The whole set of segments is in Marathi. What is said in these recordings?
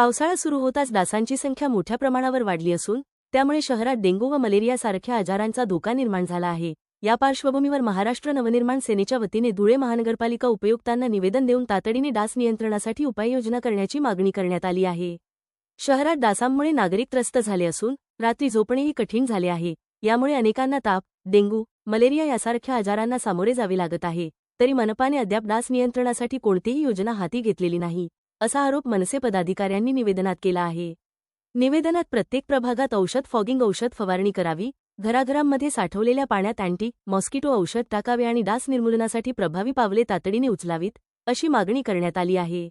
पावसाळा सुरू होताच डासांची संख्या मोठ्या प्रमाणावर वाढली असून त्यामुळे शहरात डेंग्यू व मलेरियासारख्या आजारांचा धोका निर्माण झाला आहे. या पार्श्वभूमीवर महाराष्ट्र नवनिर्माण सेनेच्या वतीने धुळे महानगरपालिका उपयुक्तांना निवेदन देऊन तातडीने डास नियंत्रणासाठी उपाययोजना करण्याची मागणी करण्यात आली आहे. शहरात डासांमुळे नागरिक त्रस्त झाले असून रात्री झोपणेही कठीण झाले आहे. यामुळे अनेकांना ताप डेंग्यू मलेरिया यासारख्या आजारांना सामोरे जावे लागत आहे. तरी मनपाने अद्याप डास नियंत्रणासाठी कोणतीही योजना हाती घेतलेली नाही. असा आरोप मनसे पदाधिकाऱ्यांनी निवेदनात केला आहे. निवेदनात प्रत्येक प्रभागात औषध फॉगिंग औषध फवारणी करावी घराघरांमध्ये साठवलेल्या पाण्यात अँटी मॉस्किटो औषध टाकावे आणि डास निर्मूलनासाठी प्रभावी पावले तातडीने उचलावीत अशी मागणी करण्यात आली आहे.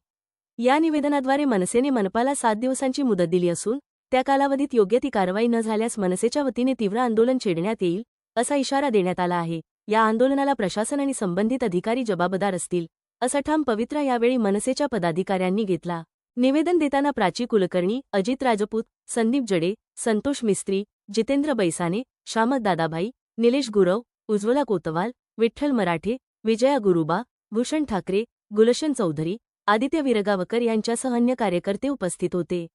या निवेदनाद्वारे मनसेने मनपाला सात दिवसांची मुदत दिली असून त्या कालावधीत योग्य ती कारवाई न झाल्यास मनसेच्या वतीने तीव्र आंदोलन छेडण्यात येईल असा इशारा देण्यात आला आहे. या आंदोलनाला प्रशासन आणि संबंधित अधिकारी जबाबदार असतील. असा ठाम पवित्रा यावेळी मनसेच्या पदाधिकाऱ्यांनी घेतला. निवेदन देताना प्राची कुलकर्णी अजित राजपूत संदीप जडे संतोष मिस्त्री जितेंद्र बैसाने शामत दादाभाई निलेश गुरव उज्ज्वला कोतवाल विठ्ठल मराठे विजया गुरुबा भूषण ठाकरे गुलशन चौधरी आदित्य विरगावकर यांच्यासह अन्य कार्यकर्ते उपस्थित होते.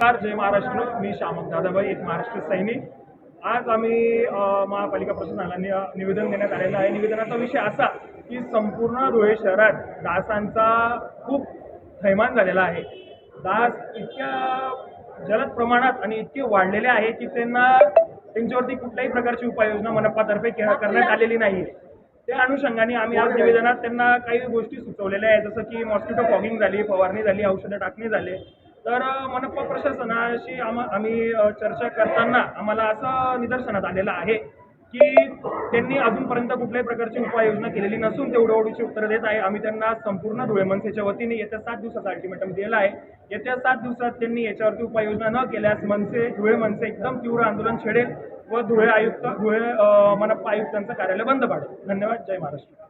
जय महाराष्ट्र. मी शामक दादाभाई एक महाराष्ट्र सैनिक. आज आम्ही महापालिका प्रशासनाला नि- निवेदन देण्यात आलेलं आहे. निवेदनाचा विषय असा की संपूर्ण धुळे शहरात डासांचा खूप थैमान झालेला आहे. डास इतक्या जलद प्रमाणात आणि इतके वाढलेले आहे की त्यांना त्यांच्यावरती कुठल्याही प्रकारची उपाययोजना मनपातर्फे के- करण्यात आलेली नाही. त्या अनुषंगाने आम्ही आज निवेदनात त्यांना काही गोष्टी सुचवलेल्या आहेत. जसं की मॉस्किटो फॉगिंग झाली फवारणी झाली औषधं टाकणे झाले. तर मनपा प्रशासनाशी आम्हा आम्ही चर्चा करताना आम्हाला असं निदर्शनात आलेलं आहे की त्यांनी अजूनपर्यंत कुठल्याही प्रकारची उपाययोजना केलेली नसून ते उडवडीची उत्तरं देत आहे. आम्ही त्यांना संपूर्ण धुळे मनसेच्या वतीने येत्या सात दिवसाचा अल्टिमेटम दिलेला आहे. येत्या सात दिवसात त्यांनी याच्यावरती उपाययोजना न केल्यास मनसे धुळे मनसे एकदम तीव्र आंदोलन छेडेल व धुळे आयुक्त धुळे मनपा आयुक्तांचं कार्यालय बंद पाडेल. धन्यवाद. जय महाराष्ट्र.